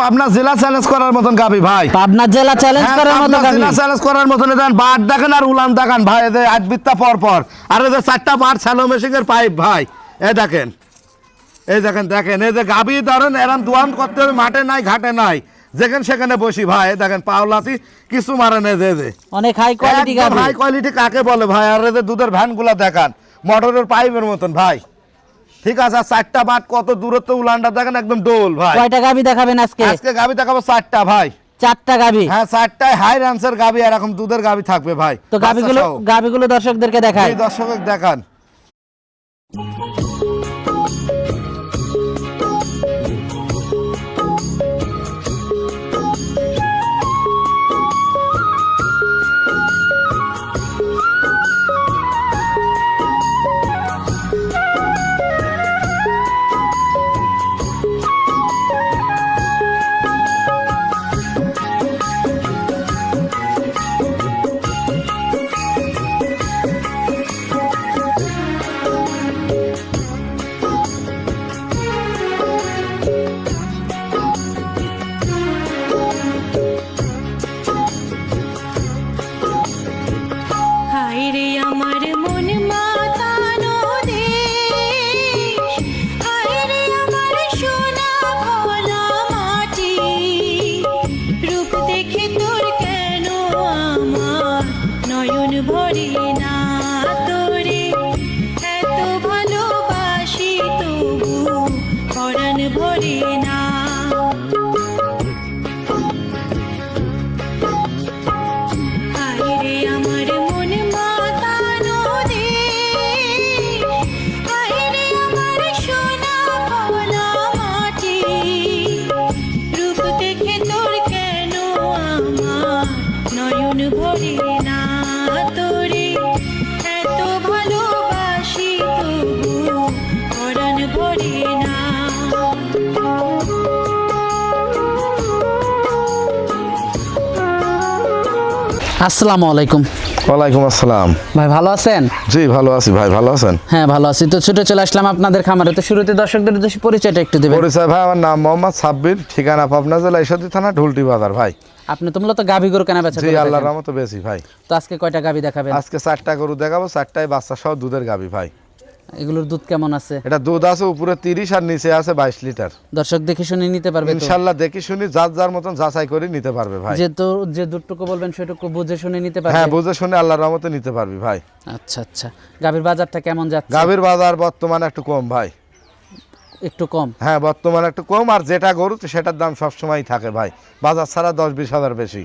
পাবনা জেলা চ্যালেঞ্জ করার মতন গাবি ভাই। পাবনা জেলা চ্যালেঞ্জ করার মতো পাবনা জেলা চ্যালেঞ্জ করার মতন দেন। বাট দেখেন আর উলান দেখান ভাই এদের আজবিত্তা পর পর। আর এদের চারটা বাট স্যালো মেশিনের পাইপ ভাই এ দেখেন। এই দেখেন দেখেন এই যে গাবি ধরেন এরম দোয়ান করতে হবে মাঠে নাই ঘাটে নাই। যেখানে সেখানে বসি ভাই দেখেন পাওলাতি কিছু মারে নেই দে দে অনেক হাই কোয়ালিটি হাই কোয়ালিটি কাকে বলে ভাই? আর এদের দুধের ভ্যান ভ্যানগুলা দেখান মোটরের পাইপের মতন ভাই। ঠিক আছে আর চারটা বাট কত দূরত্ব উলান্ডা দেখেন একদম ডোল ভাই। কয়টা গাবি দেখাবেন আজকে? আজকে গাবি দেখাবো চারটা ভাই। চারটা গাভী হ্যাঁ চারটায় হাই রান্সের গাবি এরকম দুধের গাবি থাকবে ভাই। তো দর্শকদেরকে দেখায় দর্শক দেখান। body. আসসালামু আলাইকুম। ওয়ালাইকুম আসসালাম। ভাই ভালো আছেন? জি ভালো আছি ভাই ভালো আছেন? হ্যাঁ ভালো আছি। তো ছুটে চলে আসলাম আপনাদের খামারে। তো শুরুতে দর্শকদের উদ্দেশ্যে পরিচয়টা একটু দেবেন। পরিচয় ভাই আমার নাম মোহাম্মদ সাব্বির ঠিকানা পাবনা জেলা ঈশ্বরদী থানা ঢুলটি বাজার ভাই। আপনি তো মূলত গাভী গরু কেনা বেচা জি আল্লাহর। রহমতে বেশি ভাই। তো আজকে কয়টা গাভী দেখাবেন? আজকে চারটা গরু দেখাবো চারটায় বাচ্চা সহ দুধের গাভী ভাই। এগুলোর দুধ কেমন আছে? এটা দুধ আছে উপরে তিরিশ আর নিচে আছে বাইশ লিটার। দর্শক দেখে শুনে নিতে পারবে তো? ইনশাল্লাহ দেখি শুনি যার যার মতন যাচাই করে নিতে পারবে ভাই। যে তো যে দুধটুকু বলবেন সেটুকু বুঝে শুনে নিতে পারবে? হ্যাঁ বুঝে শুনে আল্লাহর রহমতে নিতে পারবি ভাই। আচ্ছা আচ্ছা। গাভীর বাজারটা কেমন যাচ্ছে? গাভীর বাজার বর্তমানে একটু কম ভাই। একটু কম? হ্যাঁ বর্তমানে একটু কম আর যেটা গরু সেটার দাম সবসময় থাকে ভাই। বাজার ছাড়া দশ বিশ হাজার বেশি।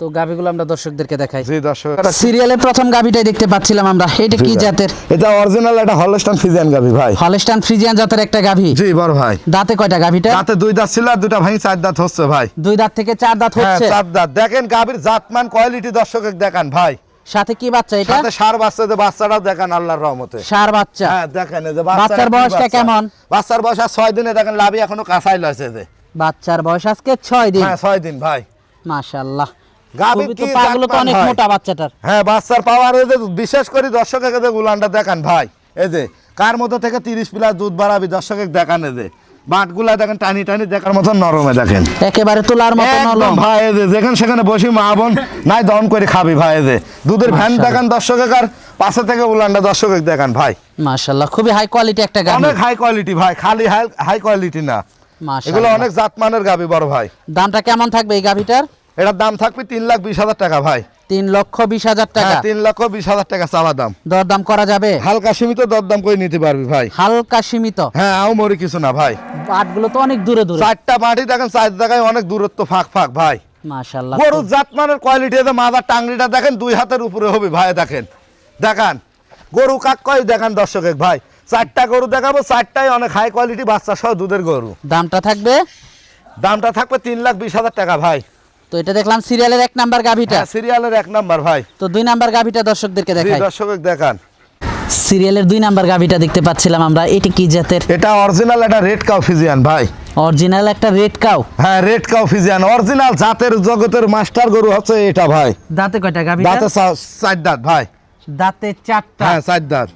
তো গাভীগুলো আমরা দর্শকদেরকে দেখাই। জি দর্শক। সিরিয়ালের প্রথম গাভীটাই দেখতে পাচ্ছিলাম আমরা। এটা কি জাতের? এটা অরিজিনাল একটা হলস্টান ফিজিয়ান গাভী ভাই। হলস্টান ফ্রিজিয়ান জাতের একটা গাভী। জি বড় ভাই। দাঁতে কয়টা গাভীটা? দাঁতে দুই দাঁত ছিল আর দুটা ভাই চার দাঁত হচ্ছে ভাই। দুই দাঁত থেকে চার দাঁত হ্যাঁ হচ্ছে? চার দাঁত। দেখেন গাভীর জাতমান কোয়ালিটি দর্শক দেখান ভাই। সাথে কি বাচ্চা এটা? সাথে সার বাচ্চাদের বাচ্চাটাও দেখান আল্লাহর রহমতে। সার বাচ্চা। হ্যাঁ দেখেন যে বাচ্চার বয়সটা কেমন? বাচ্চার বয়স আর ছয় দিনে দেখেন লাভি এখনও কাঁচাই লয়েছে যে। বাচ্চার বয়স আজকে ছয় দিন। হ্যাঁ ছয় দিন ভাই। মাশাআল্লাহ। গাভীর কি পাগুলো তো অনেক মোটা বাচ্চাটার। হ্যাঁ বাচ্চার পাওয়ার এই যে বিশেষ করে দর্শকের যে উলানটা দেখান ভাই। এই যে কার মতো থেকে তিরিশ প্লাস দুধ বাড়াবি দর্শকের দেখান এই যে। বাটগুলা দেখেন টানি টানি দেখার নরমে দেখেন। একেবারে তোলার মতো নরম। ভাই এই যে যেখানে সেখানে বসি মা বোন নাই দম করে খাবি ভাই এই যে। দুধের ভ্যান। দেখান দর্শকের আর পাশে থেকে উলানটা দর্শকের দেখান ভাই। মাশাআল্লাহ খুবই হাই কোয়ালিটি একটা গাভী। অনেক হাই কোয়ালিটি ভাই খালি হাই হাই কোয়ালিটি না। এগুলো অনেক জাতমানের গাবি বড় ভাই। দামটা কেমন থাকবে এই গাভীটার? এটার দাম থাকবে তিন লাখ বিশ হাজার টাকা ভাই। তিন লক্ষ বিশ হাজার টাকা। হ্যাঁ তিন লক্ষ বিশ হাজার টাকা চাওয়া দাম। দরদাম করা যাবে? হালকা সীমিত দরদাম করে নিতে পারবি ভাই। হালকা সীমিত? হ্যাঁ আও মরি কিছু না ভাই। পাটগুলো তো অনেক দূরে দূরে। চারটা মাটি দেখেন চার জায়গায় অনেক দূরত্ব ফাঁক ফাঁক ভাই। মাশাআল্লাহ। গরুর জাতমানের কোয়ালিটি মাদার টাংরিটা দেখেন দুই হাতের উপরে হবে ভাই দেখেন। দেখান গরু কাক কয় দেখান দর্শকে ভাই। চারটা গরু দেখাবো চারটাই অনেক হাই কোয়ালিটি বাচ্চা সহ দুধের গরু। দামটা থাকবে? দামটা থাকবে তিন লাখ বিশ হাজার টাকা ভাই। তো এটা দেখলাম সিরিয়ালের এক নাম্বার গাভীটা। হ্যাঁ সিরিয়ালের এক নাম্বার ভাই। তো দুই নাম্বার গাভীটা দর্শকদেরকে দেখাই। দর্শক দেখান। সিরিয়ালের দুই নাম্বার গাভীটা দেখতে পাচ্ছিলাম আমরা। এটি কি জাতের? এটা অরিজিনাল একটা রেড কাউ ফিজিয়ান ভাই। অরিজিনাল একটা রেড কাউ হ্যাঁ রেড কাউ ফিজিয়ান অরিজিনাল জাতের জগতের মাস্টার গরু হচ্ছে এটা ভাই। দাঁতে কয়টা গাভীটা? দাঁতে চার দাঁত ভাই। দাঁতে চারটা। হ্যাঁ চার দাঁত।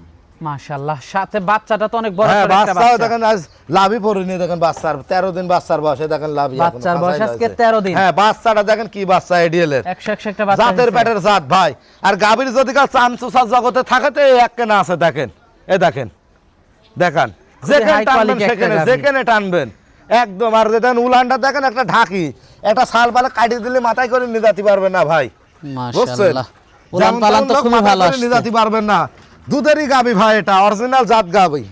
মাশাআল্লাহ সাথে বাচ্চাটা তো অনেক বড় হ্যাঁ বাচ্চাও বাচ্চা। দেখেন আজ লাভই পড়েনি দেখেন বাচ্চার তেরো দিন বাচ্চার বয়সে দেখেন লাভই বাচ্চার বয়স আজকে 13 দিন। হ্যাঁ বাচ্চাটা দেখেন কি বাচ্চা এডিএল এর একটা বাচ্চা জাতের পেটের জাত ভাই। আর গাভীর যদি কাল জগতে এক কেনা আছে দেখেন। এ দেখেন দেখান। যেখানে টানবেন সেখানে যেখানে টানবেন। একদম আর দেখেন উলানটা দেখেন একটা ঢাকি। একটা শাল পালা কাটিয়ে দিলে মাথায় করে নিয়ে যেতে পারবেন না ভাই। মাশাআল্লাহ। উলান পালান তো ভালো নিয়ে যেতে পারবেন না। দুধেরই গাবি ভাই এটা অরিজিনাল জাত গাবি।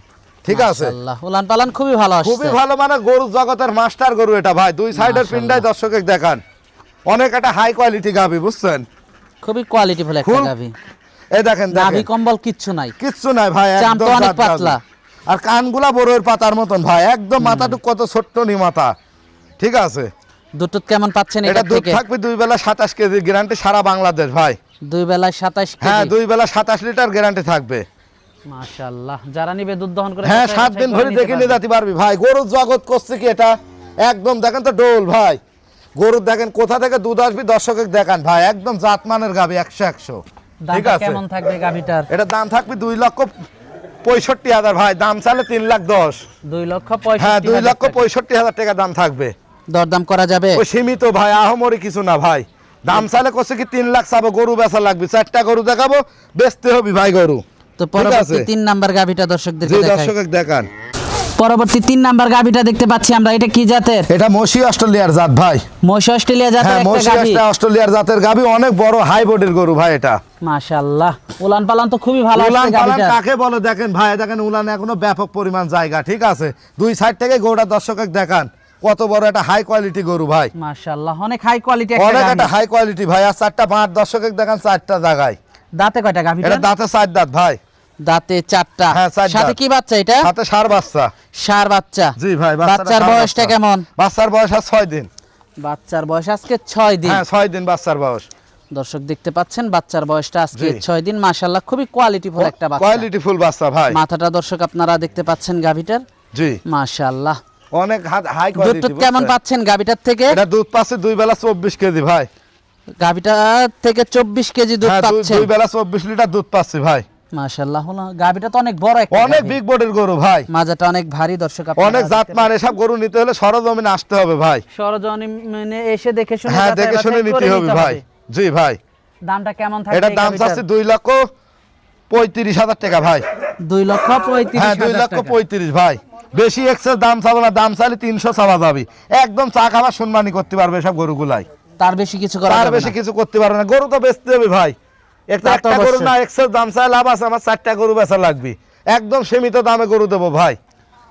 ঠিক আছে? উলান পালান খুবই ভালো খুবই ভালো মানে গরু জগতের মাস্টার গরু এটা ভাই দুই সাইডের পিন্ডাই দর্শকে দেখান। অনেক একটা হাই কোয়ালিটি গাবি বুঝছেন? খুবই কোয়ালিটিফুল একটা খুব গাভী এই দেখেন দেখেন। কম্বল কিচ্ছু নাই। কিচ্ছু নাই ভাই একদম অনেক পাতলা। আর কানগুলা বড়ের পাতার মতন ভাই একদম মাথাটুক কত ছোট্ট নি মাথা ঠিক আছে? দুটো কেমন পাচ্ছেন এটা দুধ থেকে? থাকবে দুই বেলা সাতাশ কেজি গ্যারান্টি সারা বাংলাদেশ ভাই। দুই বেলায় সাতাশ হ্যাঁ দুই বেলা সাতাশ লিটার গ্যারান্টি থাকবে। মাশাআল্লাহ। যারা নিবে দুধ দহন করে হ্যাঁ দিন ধরে দেখে নিয়ে যেতে পারবি। ভাই গরুর জগৎ করছে কি এটা? একদম দেখেন তো ডোল ভাই। গরুর দেখেন কোথা থেকে দুধ আসবি দর্শকের দেখান ভাই। একদম জাতমানের গাবি একশো একশো। ঠিক আছে? কেমন থাকবে গাভীটার? এটা দাম থাকবে দুই লক্ষ পঁয়ষট্টি হাজার ভাই। দাম চালে তিন লাখ দশ। দুই লক্ষ হ্যাঁ দুই লক্ষ পঁয়ষট্টি হাজার টাকা দাম থাকবে। দরদাম করা যাবে? সীমিত ভাই। আহমরি কিছু না ভাই। দাম চালে করছে কি তিন লাখ চাবো গরু বেচা লাগবে। চারটা গরু দেখাবো বেচতে হবে ভাই গরু তো পরবর্তী তিন নাম্বার গাভীটা দেখাই। দর্শক দেখান। পরবর্তী তিন নাম্বার গাভীটা দেখতে পাচ্ছি আমরা এটা কি জাতের? এটা মসি অস্ট্রেলিয়ার জাত ভাই। মহিষ অস্ট্রেলিয়া জাতের হ্যাঁ একটা গাভী। অস্ট্রেলিয়ার জাতের গাবি অনেক বড় হাই বডির গরু ভাই এটা। মাশাআল্লাহ। উলান পালান তো খুবই ভালো উলান পালান কাকে বলে? দেখেন ভাই দেখেন উলান এখনও ব্যাপক পরিমাণ জায়গা ঠিক আছে? দুই সাইড থেকে গরুটা দর্শকের দেখান। কত বড় একটা হাই কোয়ালিটি গরু ভাই। মাশাআল্লাহ অনেক হাই কোয়ালিটি অনেক একটা হাই কোয়ালিটি ভাই আর চারটা পাঁচ দর্শকের দেখান চারটা জায়গায়। দাঁতে কয়টা গাভীটা এটা দাঁতে চার দাঁত ভাই। দাঁতে চারটা। হ্যাঁ, সাথে কি বাচ্চা এটা? হাতে সার বাচ্চা। সার বাচ্চা। জি ভাই বাচ্চার বয়সটা কেমন? বাচ্চার বয়স আর ছয় দিন। বাচ্চার বয়স আজকে ছয় দিন। হ্যাঁ ছয় দিন বাচ্চার বয়স। দর্শক দেখতে পাচ্ছেন বাচ্চার বয়সটা আজকে। ছয় দিন। মাশাআল্লাহ খুবই কোয়ালিটিফুল একটা বাচ্চা। কোয়ালিটি ফুল বাচ্চা ভাই। মাথাটা দর্শক আপনারা দেখতে পাচ্ছেন গাভীটার। জি। মাশাআল্লাহ। অনেক হাই দুধ কোয়ালিটি কেমন পাচ্ছেন গাভীটার থেকে? এটা দুধ পাচ্ছে দুই বেলা চব্বিশ কেজি ভাই। গাভীটা থেকে চব্বিশ কেজি দুধ হ্যাঁ দুই- বেলা চব্বিশ লিটার দুধ পাচ্ছি ভাই। মাশাআল্লাহ গাভীটা তো অনেক বড় একটা অনেক বিগ বডির গরু ভাই। মাজাটা অনেক ভারী দর্শক আপনারা অনেক জাত মান এসব গরু নিতে হলে সরজমিনে আসতে হবে ভাই। সরজমিনে এসে দেখে শুনে হ্যাঁ দেখে শুনে নিতে হবে ভাই। জি ভাই। দামটা কেমন থাকবে এটার এই দাম? চাচ্ছে দুই লক্ষ পঁয়ত্রিশ হাজার টাকা ভাই। দুই লক্ষ পঁয়ত্রিশ হ্যাঁ দুই লক্ষ পঁয়ত্রিশ ভাই। বেশি এক্সেস দাম চাবো না দাম চাইলে তিনশো চাওয়া যাবে। একদম চা খাবার সম্মানি করতে পারবে সব গরুগুলাই। তার বেশি কিছু তার বেশি কিছু করতে পারবে না। গরু তো বেচতে হবে ভাই। একটা একটা গরু না এক্সেস দাম চাই লাভ আছে আমার চারটা গরু বেচা লাগবে। একদম সীমিত দামে গরু দেবো ভাই।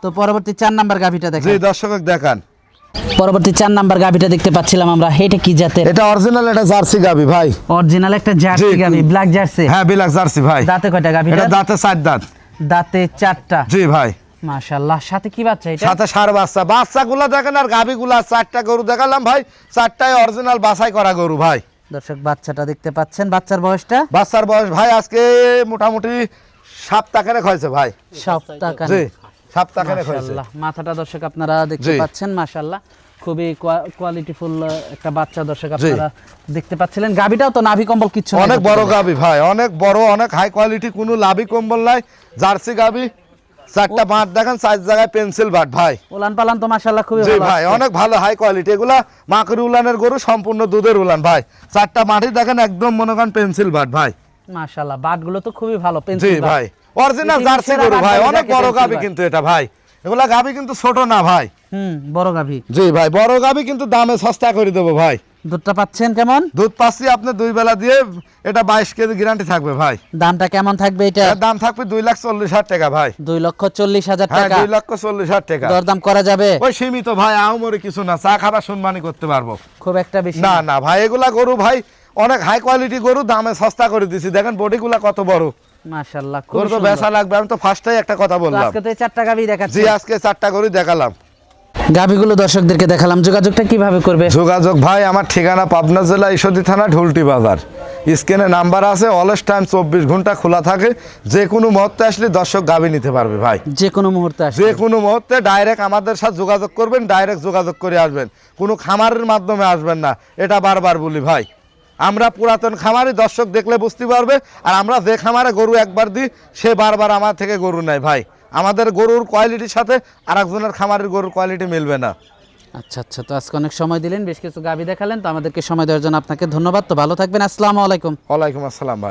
তো পরবর্তী চার নাম্বার গাভীটা জি দেখেন দর্শক দেখান। পরবর্তী চার নাম্বার গাভীটা দেখতে পাচ্ছিলাম আমরা। এটা কি জাতের? এটা অরিজিনাল এটা জার্সি গাবি ভাই। অরিজিনাল একটা জার্সি। গাভী ব্ল্যাক জার্সি? হ্যাঁ বিলাক জার্সি ভাই। দাঁতে কয়টা গাভীটা এটা দাঁতে? চার দাঁত। দাঁতে চারটা? জি ভাই। মাশাআল্লাহ। সাথে কি বাচ্চা এটা? সাথে সার বাচ্চা। বাচ্চাগুলো দেখেন আর গাভিগুলা চারটা গরু দেখালাম ভাই। চারটায় অরিজিনাল বাছাই করা গরু ভাই। দর্শক বাচ্চাটা দেখতে পাচ্ছেন। বাচ্চার বয়সটা? বাচ্চার বয়স ভাই আজকে মোটামুটি সপ্তাহখানেক হয়েছে ভাই। সপ্তাহ হয়েছে। মাথাটা দর্শক আপনারা দেখতে পাচ্ছেন মাশাআল্লাহ। খুবই কোয়ালিটিফুল একটা বাচ্চা দর্শক আপনারা দেখতে পাচ্ছিলেন। গাভীটাও তো নাভি কম্বল কিছু অনেক বড় গাবি ভাই অনেক বড় অনেক হাই কোয়ালিটি কোনো লাভি কম্বল নাই। জার্সি গাবি চারটা বাঁট দেখেন চার জায়গায় পেন্সিল বাট ভাই। উলান পালান তো মাশাআল্লাহ খুবই ভালো ভাই অনেক ভালো হাই কোয়ালিটি এগুলা মাকড়ি উলানের গরু সম্পূর্ণ দুধের উলান ভাই। চারটা মাটি দেখেন একদম মনে করেন পেন্সিল বাট ভাই। মাশাআল্লাহ বাটগুলো তো খুবই ভালো পেন্সিল ভাই। অরিজিনাল জার্সি গরু ভাই। অনেক বড় গাবি কিন্তু এটা ভাই। এগুলা গাবি কিন্তু ছোট না ভাই। হুম বড় গাভী। জি ভাই বড় গাবি কিন্তু দামে সস্তা করে দেবো ভাই। দুধটা পাচ্ছেন কেমন? দুধ পাচ্ছি আপনি দুই বেলা দিয়ে এটা বাইশ কেজি গ্যারান্টি থাকবে ভাই। দামটা কেমন থাকবে এটা? দাম থাকবে দুই লাখ চল্লিশ হাজার টাকা ভাই। দুই লক্ষ চল্লিশ হাজার হ্যাঁ টাকা। দুই লক্ষ চল্লিশ হাজার টাকা। দরদাম করা যাবে? ওই সীমিত ভাই আহমরে কিছু না। চা খাবার সম্মানী করতে পারব। খুব একটা বেশি না না। ভাই এগুলা গরু ভাই অনেক হাই কোয়ালিটি গরু দামে সস্তা করে দিছি। দেখেন বডিগুলা কত বড়। মাশাআল্লাহ খুব বেচা লাগবে আমি তো একটা কথা বললাম। আজকে তো চারটা গাভী দেখাচ্ছি। জি আজকে চারটা গরু দেখালাম। গাভীগুলো দর্শকদেরকে দেখালাম যোগাযোগটা কীভাবে করবে? যোগাযোগ ভাই আমার ঠিকানা পাবনা জেলা ঈশ্বরদী থানা ঢুলটি বাজার। স্ক্রিনে নাম্বার আছে অলস টাইম চব্বিশ ঘণ্টা খোলা থাকে। যে কোনো মুহূর্তে আসলে দর্শক গাবি নিতে পারবে ভাই। যে কোনো মুহূর্তে যে কোনো মুহূর্তে ডাইরেক্ট আমাদের সাথে যোগাযোগ করবেন ডাইরেক্ট যোগাযোগ করে আসবেন। কোনো খামারের মাধ্যমে আসবেন না এটা বারবার বলি ভাই। আমরা পুরাতন খামারি দর্শক দেখলে বুঝতে পারবে আর আমরা যে খামারে গরু একবার দিই সে বারবার আমার থেকে গরু নেয় ভাই। আমাদের গরুর কোয়ালিটির সাথে আর একজনের খামারের গরুর কোয়ালিটি মিলবে না। আচ্ছা আচ্ছা তো আজকে অনেক সময় দিলেন বেশ কিছু গাবি দেখালেন তো আমাদেরকে সময় দেওয়ার জন্য আপনাকে ধন্যবাদ। তো ভালো থাকবেন আসসালামু আলাইকুম। ওয়ালাইকুম আসসালাম ভাই।